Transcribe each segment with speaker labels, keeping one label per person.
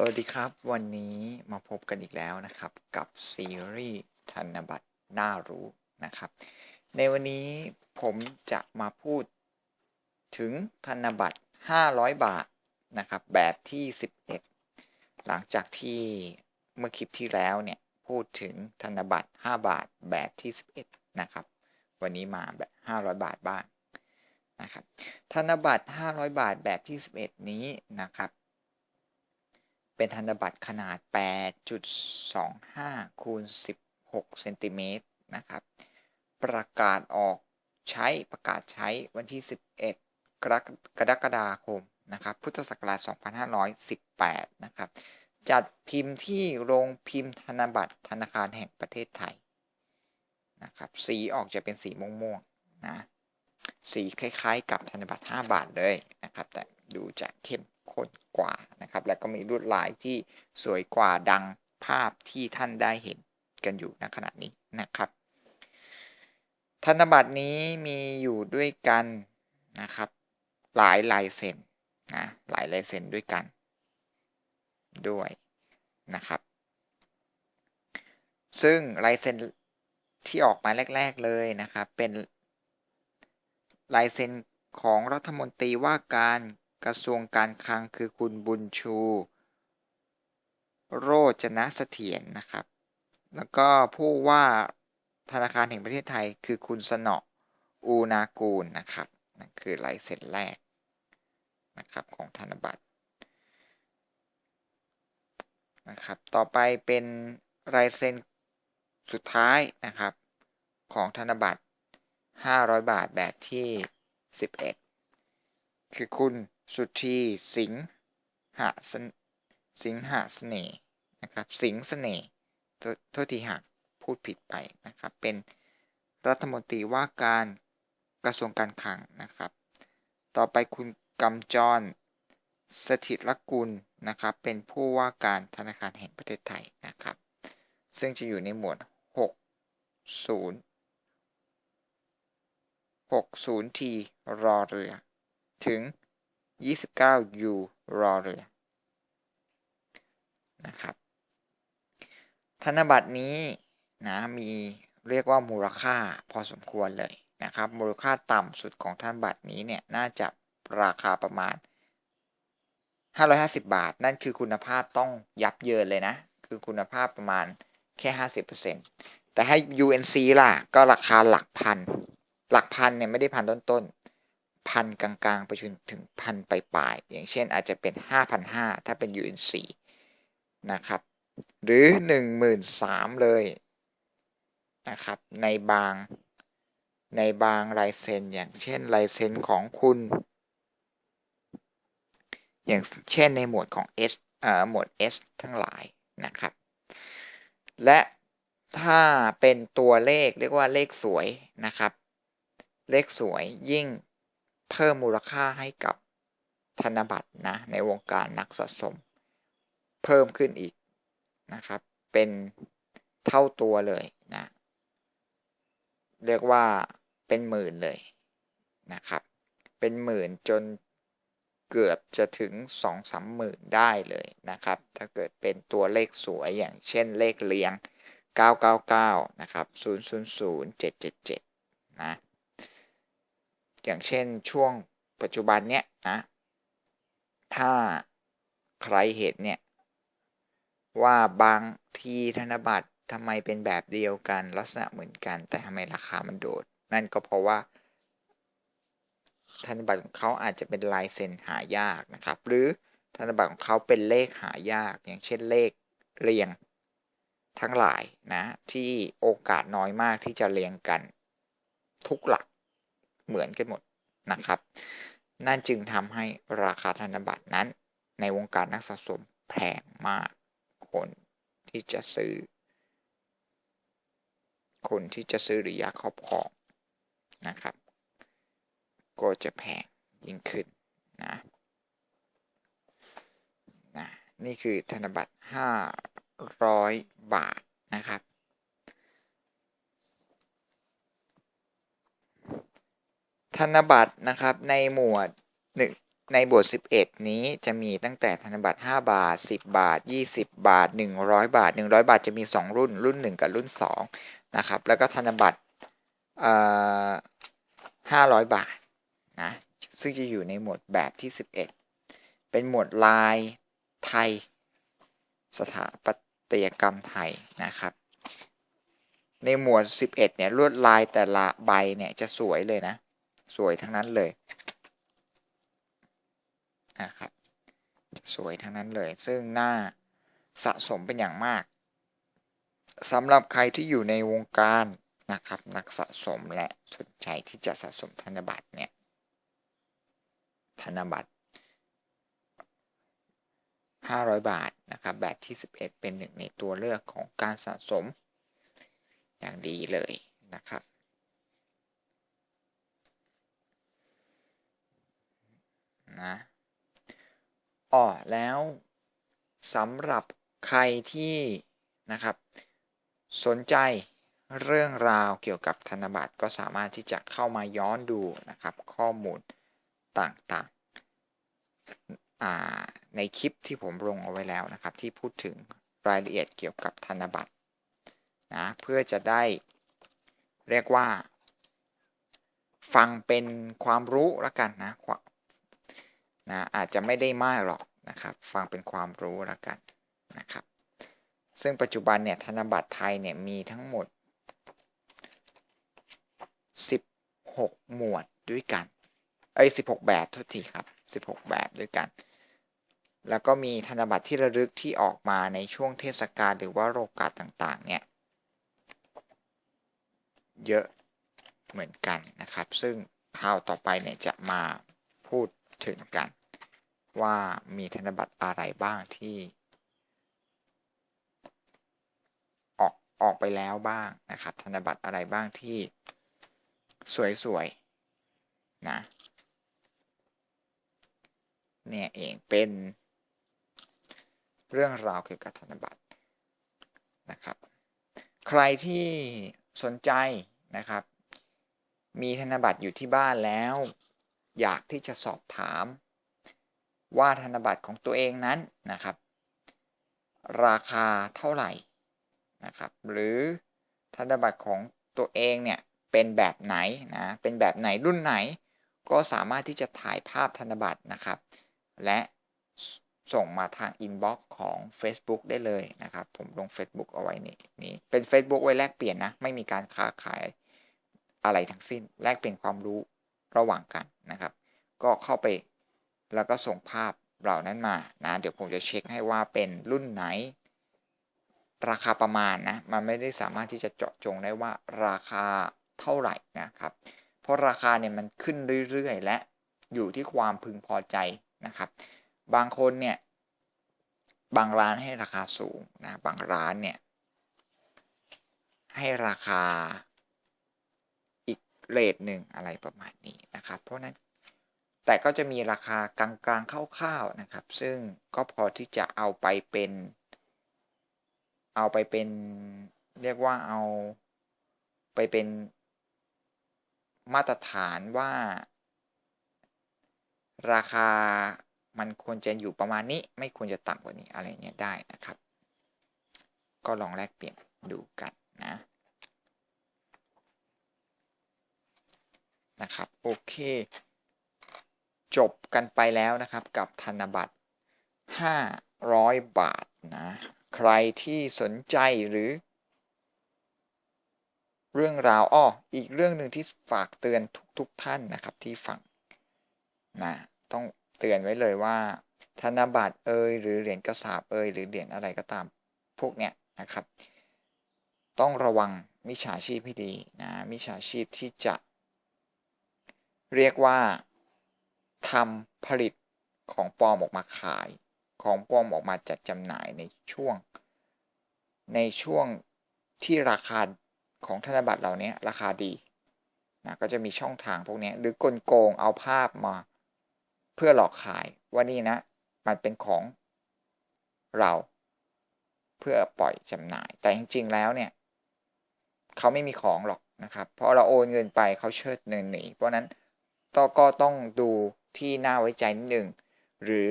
Speaker 1: สวัสดีครับวันนี้มาพบกันอีกแล้วนะครับ กับซีรีส์ธนบัตรน่ารู้นะครับ ในวันนี้ผมจะมาพูดถึงธนบัตร 500 บาทนะครับ แบบที่ 11 หลังจากที่เมื่อคลิปที่แล้วเนี่ย พูดถึงธนบัตร 5 บาทแบบที่ 11 นะครับ วันนี้มาแบบ 500 บาทบ้างนะครับธนบัตร 500 บาทแบบที่ 11 นี้นะครับ เป็นธนบัตรขนาด 8.25คูณ16เซนติเมตรนะครับ ประกาศออกใช้ประกาศใช้วันที่ 11 กรกฎาคมนะครับ พุทธศักราช 2518 นะครับ จัดพิมพ์ที่โรงพิมพ์ธนบัตรธนาคารแห่งประเทศไทยนะครับ สีออกจะเป็นสีม่วงๆนะ สีคล้ายๆ กับธนบัตร 5 บาทเลยนะครับ แต่ดูจะเข้ม ข้นกว่านะครับ และก็มีลวดลายที่สวยกว่าดังภาพที่ท่านได้เห็นกันอยู่ณขณะนี้นะครับ ธนบัตรนี้มีอยู่ด้วยกันนะครับ หลายลายเซ็นนะหลายลายเซ็นด้วยกัน ด้วยนะครับ ซึ่งลายเซ็นที่ออกมาแรก ๆเลยนะครับ เป็นลายเซ็นของรัฐมนตรีว่าการ กระทรวงการคลังคือคุณบุญชู โรจนะเสถียรนนะครับ แล้วก็ผู้ว่าธนาคารแห่งประเทศไทยคือคุณสนออูนากูลนะครับนั่นคือลายเซ็นแรกนะครับของธนบัตรนะครับ ต่อไปเป็นลายเซ็นสุดท้ายนะครับของธนบัตร 500 บาทแบบที่ 11 คือคุณ สุธีสิงหะสิงหะเสน่ห์นะครับ สิงเสน่ห์โทษทีหากพูดผิดไปนะครับ เป็นรัฐมนตรีว่าการกระทรวงการคลังนะครับ ต่อไปคุณกำจรสถิตรกุลนะครับ เป็นผู้ว่าการธนาคารแห่งประเทศไทยนะครับ ซึ่งจะอยู่ในหมวด 60 60 ทีรอเรือ ถึง 29 U รอเรือนะครับ ธนบัตรนี้นะมีเรียกว่ามูลค่าพอสมควรเลยนะครับ มูลค่าต่ำสุดของธนบัตรนี้เนี่ยน่าจะราคาประมาณ 550 บาท นั่นคือคุณภาพต้องยับเยินเลยนะ คือคุณภาพประมาณแค่ 50%แต่ให้ UNC ล่ะ ก็ราคาหลักพัน หลักพันเนี่ยไม่ได้พันต้น พันกลางๆ ไปจนถึงพันปลายๆอย่างเช่นอาจจะเป็น 5,500 ถ้าเป็น UNC นะครับ หรือ 13,000 เลยนะครับในบางในบางลายเซ็นอย่างเช่นลายเซ็นของคุณ อย่างเช่นในหมวดของ S เอ่อหมวด S ทั้งหลายนะครับ และถ้าเป็นตัวเลขเรียกว่าเลขสวยนะครับ เลขสวยยิ่ง เพิ่มมูลค่าให้กับธนบัตรนะในวงการนักสะสม เพิ่มขึ้นอีกนะครับ เป็นเท่าตัวเลยนะ เรียกว่าเป็นหมื่นเลยนะครับ เป็นหมื่นจนเกือบจะถึงสองสามหมื่นได้เลยนะครับ ถ้าเกิดเป็นตัวเลขสวยอย่างเช่นเลขเรียง 999 นะครับ 000 777 นะ อย่างเช่นช่วงปัจจุบันเนี้ยนะ ถ้าใครเห็นเนี่ย ว่าบางทีธนบัตรทำไมเป็นแบบเดียวกันลักษณะเหมือนกัน แต่ทำไมราคามันโดด นั่นก็เพราะว่า ธนบัตรของเขาอาจจะเป็นลายเซ็นหายากนะครับ หรือธนบัตรของเขาเป็นเลขหายาก อย่างเช่นเลขเรียงทั้งหลายนะ ที่โอกาสน้อยมากที่จะเรียงกัน ทุกหลัก เหมือนกันหมดนะครับ นั่นจึงทำให้ราคาธนบัตรนั้น ในวงการนักสะสมแพงมาก คนที่จะซื้อ คนที่จะซื้อหรืออยากครอบครองนะครับ ก็จะแพงยิ่งขึ้นนะนะนี่คือธนบัตร 500 บาทนะครับ ธนบัตรนะครับในหมวดหนึ่งในบท 11 นี้จะมีตั้งแต่ธนบัตร 5 บาท 10 บาท 20 บาท 100 บาท 100 บาทจะมี 2 รุ่น รุ่น 1 กับรุ่น2นะครับแล้วก็ธนบัตรเอ่อ500 บาทนะซึ่งจะอยู่ในหมวดแบบที่ 11 เป็นหมวดลายไทย สถาปัตยกรรมไทยนะครับ ในหมวด 11 เนี่ยลวดลายแต่ละใบเนี่ยจะสวยเลยนะ สวยทั้งนั้นเลยนะครับสวยทั้งนั้นเลย ซึ่งหน่าสะสมเป็นอย่างมากสำหรับใครที่อยู่ในวงการนะครับนักสะสมและสนใจที่จะสะสมธนบัตรเนี่ยธนบัตร 500 บาทนะครับแบบที่ 11 เป็นหนึ่งในตัวเลือกของการสะสมอย่างดีเลยนะครับ นะอ๋อแล้วสำหรับใครที่นะครับ สนใจเรื่องราวเกี่ยวกับธนบัตรก็สามารถที่จะเข้ามาย้อนดูนะครับ ข้อมูลต่างๆในคลิปที่ผมลงเอาไว้แล้วนะครับ ที่พูดถึงรายละเอียดเกี่ยวกับธนบัตรนะเพื่อจะได้เรียกว่า ฟังเป็นความรู้แล้วกันนะ นะอาจจะไม่ได้มากหรอกนะครับ ฟังเป็นความรู้แล้วกันนะครับ ซึ่งปัจจุบันเนี่ยธนบัตรไทยเนี่ยมีทั้งหมด 16 หมวดด้วยกัน เอ้ย 16 แบบทุกทีครับ 16 แบบด้วยกัน แล้วก็มีธนบัตรที่ระลึกที่ออกมาในช่วงเทศกาลหรือว่าโอกาสต่างๆ เนี่ย เยอะเหมือนกันนะครับ ซึ่งคราวต่อไปเนี่ยจะมาพูด ถึงกัน ว่ามีธนบัตรอะไรบ้างที่ ออกออกไปแล้วบ้างนะครับ ธนบัตรอะไรบ้างที่สวยๆนะเนี่ยเองเป็นเรื่องราวเกี่ยวกับธนบัตรนะครับ ใครที่สนใจนะครับ มีธนบัตรอยู่ที่บ้านแล้ว อยากที่จะสอบถาม ว่าธนบัตรของตัวเองนั้นนะครับ ราคาเท่าไหร่นะครับ หรือธนบัตรของตัวเองเนี่ยเป็นแบบไหนนะเป็นแบบไหนรุ่นไหน ก็สามารถที่จะถ่ายภาพธนบัตรนะครับ และส่งมาทางอินบ็อกซ์ของ Facebook ได้เลยนะครับ ผมลง Facebook เอาไว้นี่นี่เป็น Facebook ไว้แลกเปลี่ยนนะ ไม่มีการค้าขายอะไรทั้งสิ้น แลกเปลี่ยนความรู้ ระหว่างกันนะครับ ก็เข้าไปแล้วก็ส่งภาพเหล่านั้นมานะเดี๋ยวผมจะเช็คให้ว่าเป็นรุ่นไหน ราคาประมาณนะมันไม่ได้สามารถที่จะเจาะจงได้ว่าราคาเท่าไหร่นะครับ เพราะราคาเนี่ยมันขึ้นเรื่อยๆ และอยู่ที่ความพึงพอใจนะครับ บางคนเนี่ยบางร้านให้ราคาสูงนะบางร้านเนี่ยให้ราคา เรทหนึ่งอะไรประมาณนี้นะครับ เพราะนั้นแต่ก็จะมีราคากลางๆคร่าวๆนะครับ ซึ่งก็พอที่จะเอาไปเป็น เอาไปเป็น เรียกว่าเอาไปเป็นมาตรฐานว่า ราคามันควรจะอยู่ประมาณนี้ ไม่ควรจะต่ำกว่านี้อะไรเงี้ยได้นะครับ ก็ลองแลกเปลี่ยนดูกันนะ นะครับโอเค จบกันไปแล้วนะครับกับธนบัตร 500 บาทนะใครที่สนใจหรือ เรื่องราวอ้ออีกเรื่องหนึ่งที่ฝากเตือนทุกๆทท่านนะครับที่ฟังนะต้องเตือนไว้เลยว่า ธนบัตรเอยหรือเหรียญกระสาบเอยหรือเหรียญอะไรก็ตามพวกเนี้ยนะครับ ต้องระวังมิจฉาชีพให้ดีนะมิจฉาชีพที่จะ เรียกว่าทำผลิตของปลอมออกมาขาย ของปลอมออกมาจัดจำหน่ายในช่วง ในช่วงที่ราคาของธนบัตรเหล่านี้ราคาดีนะก็จะมีช่องทางพวกนี้หรือกลโกงเอาภาพมา เพื่อหลอกขายว่านี่นะ มันเป็นของเราเพื่อปล่อยจำหน่าย แต่จริงๆแล้วเนี่ยเขาไม่มีของหรอกนะครับ เพราะเราโอนเงินไปเขาเชิดเงินหนี เพราะนั้น ก็ต้องดูที่น่าไว้ใจนิดหนึ่ง หรือ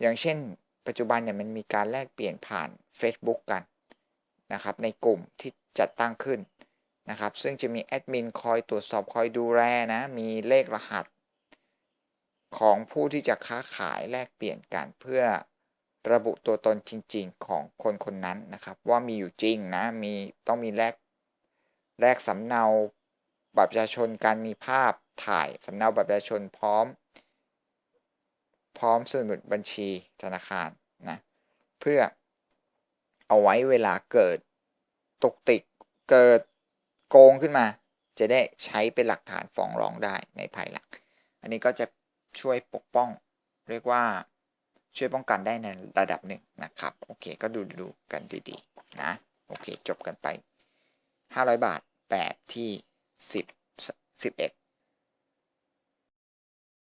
Speaker 1: อย่างเช่น ปัจจุบันเนี่ยมันมีการแลกเปลี่ยนผ่าน Facebook กันนะครับในกลุ่มที่จัดตั้งขึ้นนะครับซึ่งจะมีแอดมินคอยตรวจสอบคอยดูแลนะมีเลขรหัส ของผู้ที่จะค้าขายแลกเปลี่ยนกันเพื่อระบุตัวตนจริง ๆ ของคนคนนั้นนะครับ ว่ามีอยู่จริงนะมีต้องมีแลกแลกสำเนา บัตรประชาชนการมีภาพถ่ายสำเนาบัตรประชาชนพร้อม พร้อมสมุดบัญชีธนาคารนะเพื่อเอาไว้เวลาเกิดตกติกเกิดโกงขึ้นมา จะได้ใช้เป็นหลักฐานฟ้องร้องได้ในภายหลัง อันนี้ก็จะช่วยปกป้อง เรียกว่าช่วยป้องกันได้ในระดับหนึ่งนะครับ โอเค ก็ดูดูกันดีๆ นะ โอเค จบกันไป 500 บาทแบบที่ 10 11